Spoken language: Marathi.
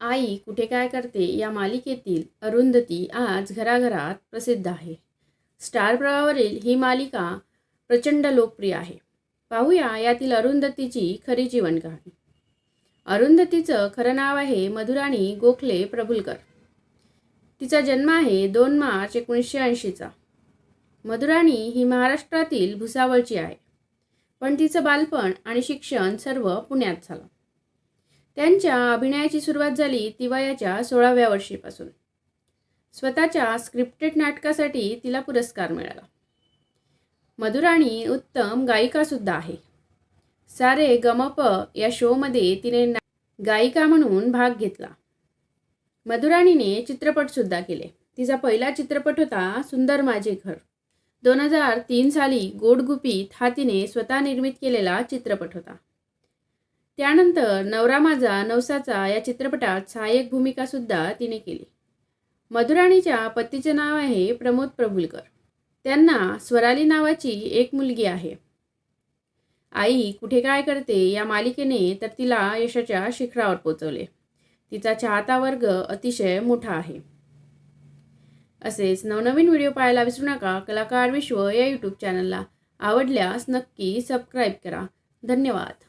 आई कुठे काय करते या मालिकेतील अरुंधती आज घराघरात प्रसिद्ध आहे. स्टार प्रवावरील ही मालिका प्रचंड लोकप्रिय आहे. पाहूया यातील अरुंधतीची खरी जीवन कहाणी अरुंधतीचं खरं नाव आहे मधुराणी गोखले प्रभुलकर. तिचा जन्म आहे दोन मार्च एकोणीसशे ऐंशीचा. मधुराणी ही महाराष्ट्रातील भुसावळची आहे. पण तिचं बालपण आणि शिक्षण सर्व पुण्यात झालं. त्यांच्या अभिनयाची सुरुवात झाली ती वयाच्या सोळाव्या वर्षीपासून. स्वतःच्या स्क्रिप्टेड नाटकासाठी तिला पुरस्कार मिळाला. मधुराणी उत्तम गायिकासुद्धा आहे. सारे गमप या शोमध्ये तिने ना गायिका म्हणून भाग घेतला. मधुराणीने चित्रपटसुद्धा केले. तिचा पहिला चित्रपट होता सुंदर माझे घर. दोन हजार तीन साली गोडगुपीत हा तिने स्वतः निर्मित केलेला चित्रपट होता. त्यानंतर नवरा माझा नवसाचा या चित्रपटात सहाय्यक भूमिकासुद्धा तिने केली. मधुराणीच्या पतीचे नाव आहे प्रमोद प्रभुलकर. त्यांना स्वराली नावाची एक मुलगी आहे. आई कुठे काय करते या मालिकेने तर तिला यशाच्या शिखरावर पोचवले. तिचा चाहता वर्ग अतिशय मोठा आहे. असेच नवनवीन व्हिडिओ पाहायला विसरू नका. कलाकार विश्व या यूट्यूब चॅनलला आवडल्यास नक्की सबस्क्राईब करा. धन्यवाद.